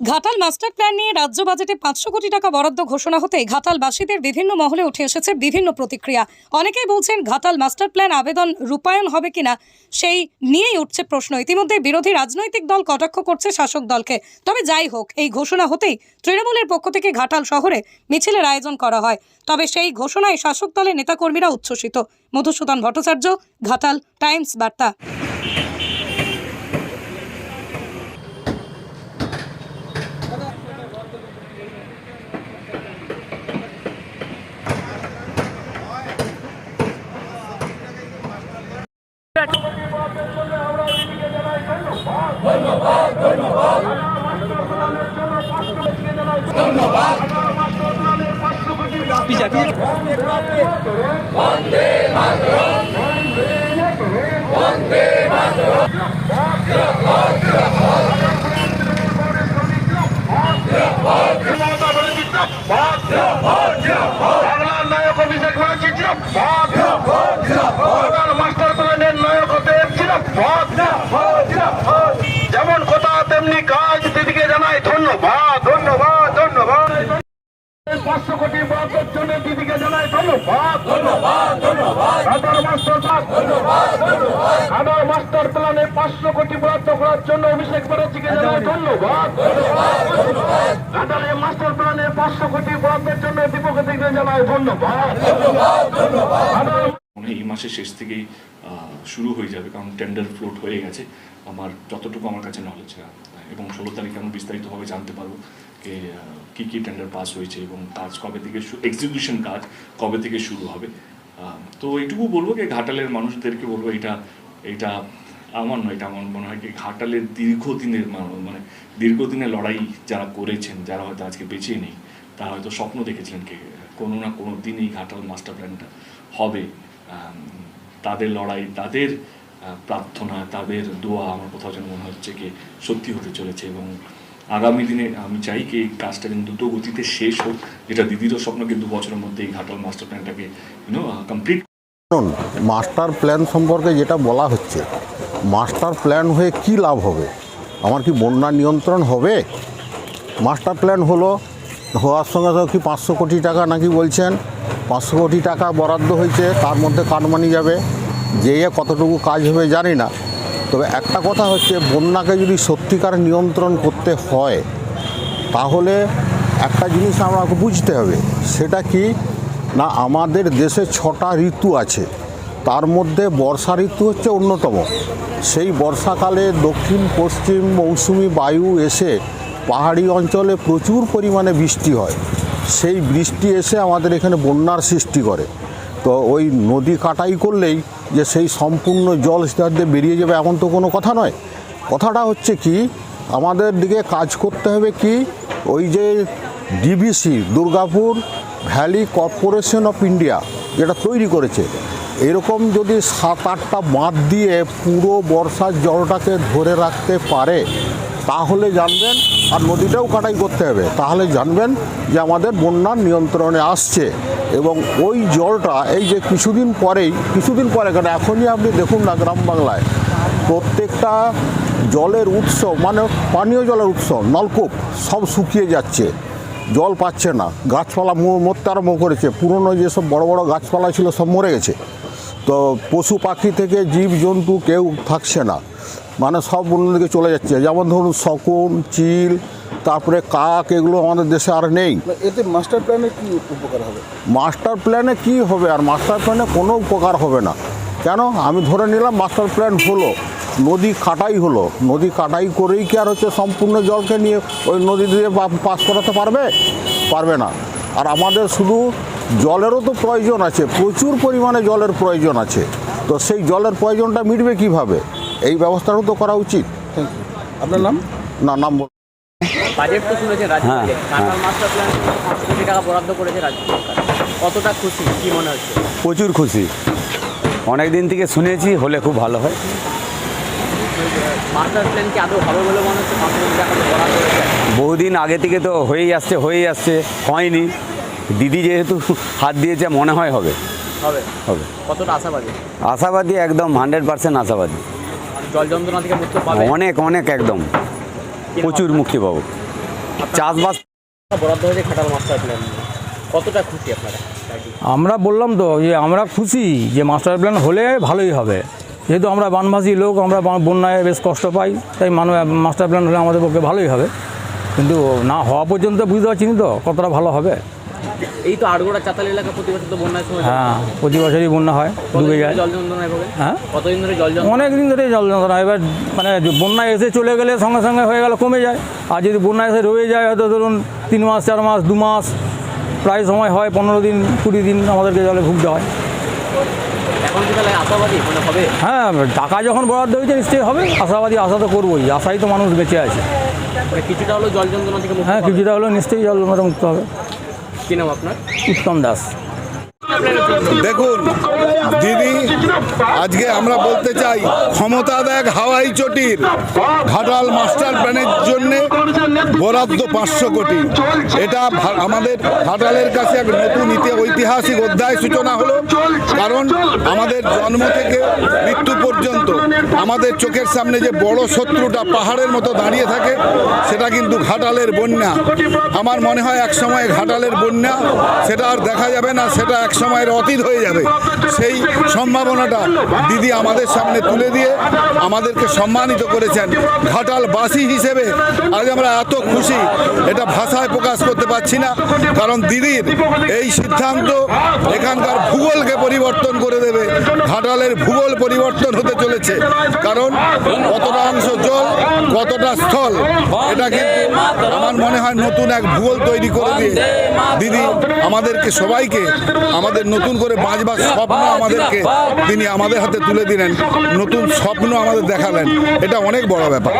Ghatal master plan নিয়ে রাজ্য বাজেটে পাঁচশো কোটি টাকা বরাদ্দ ঘোষণা হতে ঘাটালবাসীদের বিভিন্ন মহলে উঠে এসেছে বিভিন্ন প্রতিক্রিয়া। অনেকেই বলছেন ঘাটাল মাস্টার প্ল্যান আবেদন রূপায়ণ হবে কিনা, সেই নিয়েই উঠছে প্রশ্ন। ইতিমধ্যে বিরোধী রাজনৈতিক দল কটাক্ষ করছে শাসক দলকে। তবে যাই হোক, এই ঘোষণা হতেই তৃণমূলের পক্ষ থেকে ঘাটাল শহরে মিছিলের আয়োজন করা হয়। তবে সেই ঘোষণায় শাসক দলের নেতাকর্মীরা উচ্ছ্বসিত। মধুসূদন ভট্টাচার্য, ঘাটাল টাইমস বার্তা। বাংলার নায়ক অভিষেক ব্যানার্জি জিন্দাবাদ বাংলার মাস্টার প্ল্যানের নায়ক হতে জিন্দাবাদ যেমন কথা তেমনি কাজ দিদিকে জানাই ধন্যবাদ ধন্যবাদ ধন্যবাদ পাঁচশো কোটি বরাদ্দের জন্য দিদিকে জানাই ধন্যবাদ। ধন্যবাদ ধন্যবাদ। আধার মাস্টার ধন্যবাদ ধন্যবাদ। আধার মাস্টার প্ল্যানে পাঁচশো কোটি বরাদ্দ করার জন্য অভিষেক ব্যানার্জিকে জানাই ধন্যবাদ। আদালে মাস্টার প্ল্যানে পাঁচশো কোটি বরাদ্দের জন্য দীপক দিকে জানাই ধন্যবাদ। মনে এই মাসের শেষ থেকেই শুরু হয়ে যাবে কারণ টেন্ডার ফ্লোট হয়ে গেছে। আমার যতটুকু আমার কাছে নলেজ এবং ষোলো তারিখে আমি বিস্তারিতভাবে জানতে পারব। কী কী টেন্ডার পাস হয়েছে এবং কাজ কবে থেকে এক্সিকিউশন কাজ কবে থেকে শুরু হবে? তো এইটুকু বলব যে ঘাটালের মানুষদেরকে বলব এটা এটা আমার নয়, এটা আমার মনে হয় কি ঘাটালের দীর্ঘদিনের মানে দীর্ঘদিনের লড়াই যারা করেছেন, যারা হয়তো আজকে বেঁচে নেই, তারা হয়তো স্বপ্ন দেখেছিলেন কি কোনো না কোনো দিন এই ঘাটাল মাস্টার প্ল্যানটা হবে। তাদের লড়াই, তাদের প্রার্থনা, তাদের দোয়া আমার কোথাও যেন মনে হচ্ছে কি সত্যি হতে চলেছে এবং আগামী দিনে আমি চাই কি এই কাজটা কিন্তু দ্রুত গতিতে শেষ হোক, যেটা দিদিরও স্বপ্ন, কিন্তু বছরের মধ্যে এই Ghatal master প্ল্যানটাকে you know complete master plan সম্পর্কে যেটা বলা হচ্ছে, মাস্টার প্ল্যান হয়ে কি লাভ হবে? আমার কি বন্যা নিয়ন্ত্রণ হবে? মাস্টার প্ল্যান হলো, হওয়ার সঙ্গে সঙ্গে কি পাঁচশো কোটি টাকা নাকি বলছেন? পাঁচশো কোটি টাকা বরাদ্দ হয়েছে, তার মধ্যে কাটমানি যাবে? যেয়ে কতটুকু কাজ হবে জানি না। তবে একটা কথা হচ্ছে, বন্যাকে যদি সত্যিকার নিয়ন্ত্রণ করতে হয়, তাহলে একটা জিনিস আমাকে বুঝতে হবে, সেটা কি? না, আমাদের দেশে ছটা ঋতু আছে, তার মধ্যে বর্ষা ঋতু হচ্ছে অন্যতম। সেই বর্ষাকালে দক্ষিণ, পশ্চিম, মৌসুমি বায়ু এসে পাহাড়ি অঞ্চলে প্রচুর পরিমাণে বৃষ্টি হয়। সেই বৃষ্টি এসে আমাদের এখানে বন্যার সৃষ্টি করে। তো ওই নদী কাটাই করলেই যে সেই সম্পূর্ণ জল সেটার দিয়ে বেরিয়ে যাবে এমন তো কোনো কথা নয়। কথাটা হচ্ছে কি, আমাদের দিকে কাজ করতে হবে কি, ওই যে D B C Durgapur valley corporation of India যেটা তৈরি করেছে, এরকম যদি সাত আটটা বাঁধ দিয়ে পুরো বর্ষার জলটাকে ধরে রাখতে পারে তাহলে জানবেন আর নদীটাও কাটাই করতে হবে। তাহলে জানবেন যে আমাদের বন্যার নিয়ন্ত্রণে আসছে এবং ওই জলটা এই যে কিছুদিন পরেই, কিছুদিন পরে কেন এখনই আপনি দেখুন না গ্রাম বাংলায়, প্রত্যেকটা জলের উৎস মানে পানীয় জলের উৎস, নলকূপ, সব শুকিয়ে যাচ্ছে। জল পাচ্ছে না। গাছপালা মরতে আরম্ভ করেছে। পুরনো যেসব বড় বড় গাছপালা ছিল সব মরে গেছে। তো পশু পাখি থেকে জীব জন্তু কেউ থাকছে না। মানে সব অন্যদিকে চলে যাচ্ছে। যেমন ধরুন শকুন চিল তারপরে কাক এগুলো আমাদের দেশে আর নেই। এতে মাস্টার প্ল্যানে কি উপকার হবে? মাস্টার প্ল্যানে কি হবে আর মাস্টার প্ল্যানে কোনো উপকার হবে না। কেন? আমি ধরে নিলাম মাস্টার প্ল্যান হলো নদী কাটাই হলো। নদী কাটাই করেই কি আর হচ্ছে সম্পূর্ণ জলকে নিয়ে ওই নদী দিয়ে পাস করাতে পারবে? পারবে না। আর আমাদের শুধু জলেরও তো প্রয়োজন আছে প্রচুর পরিমাণে জলের প্রয়োজন আছে। তো সেই জলের প্রয়োজনটা মিটবে কীভাবে? এই ব্যবস্থাটাও তো করা উচিত। থ্যাংক ইউ আপনার নাম? না নাম বল। বাজেট তো শুনেছেন রাজ্য মাস্টার প্ল্যান পাঁচশো কোটি টাকা বরাদ্দ করেছে রাজ্য সরকার। কতটা খুশি? কি মনে হচ্ছে? প্রচুর খুশি। অনেক দিন থেকে শুনেছি হলে খুব ভালো হয়। মাস্টার প্ল্যান কি আদৌ হবে বলে মনে হচ্ছে? পাঁচশো কোটি টাকা বরাদ্দ করেছে বহুদিন আগে থেকে তো হয়েই আসছে হয়েই আসছে হয়নি। দিদি যেহেতু হাত দিয়েছে মনে হয় হবে। হবে। হবে। কতটা আশাবাদী? আশাবাদী একদম হান্ড্রেড পার্সেন্ট আশাবাদী। জল যন্ত্রণা থেকে মুক্ত পাবে? অনেক অনেক একদম। প্রচুর মুক্তি পাবো। চাষবাস বরাদ্দ হয়েছে ঘাটাল মাস্টার প্ল্যান কতটা খুশি আপনারা? আমরা বললাম তো যে আমরা খুশি যে মাস্টার প্ল্যান হলে ভালোই হবে। যেহেতু আমরা বানভাসী লোক আমরা বন্যায় বেশ কষ্ট পাই তাই মানুষ মাস্টার প্ল্যান হলে আমাদের পক্ষে ভালোই হবে। কিন্তু না হওয়া পর্যন্ত বুঝতে পারছি না তো কতটা ভালো হবে। এই তো আড়গোড়া চাতাল এলাকা প্রতি বছর তো বন্যার সময় হ্যাঁ। প্রতি বছরই বন্যা হয় ডুবে যায়। জল হ্যাঁ কতদিন ধরে জল অনেক দিন ধরে জল যন্ত্রণা এবার মানে বন্যা এসে চলে গেলে সঙ্গে সঙ্গে হয়ে গেল কমে যায়। আর যদি বন্যা এসে রয়ে যায় হয়তো ধরুন তিন মাস চার মাস দু মাস প্রায় সময় হয় পনেরো দিন কুড়ি দিন আমাদেরকে জলে ভুগতে হয়। মানে হ্যাঁ টাকা যখন বরাদ্দ হয়েছে নিশ্চয়ই হবে। আশাবাদী আশা তো করবোই। আশাই তো মানুষ বেঁচে আছে। মানে কিছুটা হলো জল যন্ত্রণা থেকে হ্যাঁ কিছুটা হলেও নিশ্চয়ই জল মুক্ত হবে। কি নাম আপনার? উত্তম দাস। দেখুন দিদি আজকে আমরা বলতে চাই ক্ষমতা দেখ হাওয়াই চটির ঘাটাল মাস্টার প্ল্যানের জন্য বরাদ্দ পাঁচশো কোটি। এটা আমাদের ঘাটালের কাছে এক নতুন ইতি ঐতিহাসিক অধ্যায় সূচনা হলো। কারণ আমাদের জন্ম থেকে মৃত্যু পর্যন্ত আমাদের চোখের সামনে যে বড় শত্রুটা পাহাড়ের মতো দাঁড়িয়ে থাকে, সেটা কিন্তু ঘাটালের বন্যা। আমার মনে হয় এক সময় ঘাটালের বন্যা, সেটা আর দেখা যাবে না, সেটা এক সময়ের অতীত হয়ে যাবে। সেই সম্ভাবনাটা দিদি আমাদের সামনে তুলে দিয়ে আমাদেরকে সম্মানিত করেছেন। ঘাটালবাসী হিসেবে আজ আমরা এত খুশি, এটা ভাষায় প্রকাশ করতে পারছি না। কারণ দিদির এই সিদ্ধান্ত এখানকার ভূগোলকে পরিবর্তন করে দেবে। ঘাটালের ভূগোল পরিবর্তন হতে চলেছে। কারণ কতটা অংশ জল, কতটা স্থল, এটা কিন্তু আমার মনে হয় নতুন এক ভূগোল তৈরি করে দিয়ে দিদি আমাদেরকে সবাইকে আমাদের নতুন করে বাঁচবার স্বপ্ন আমাদেরকে তিনি আমাদের হাতে তুলে দিলেন নতুন স্বপ্ন আমাদের দেখালেন। এটা অনেক বড় ব্যাপার।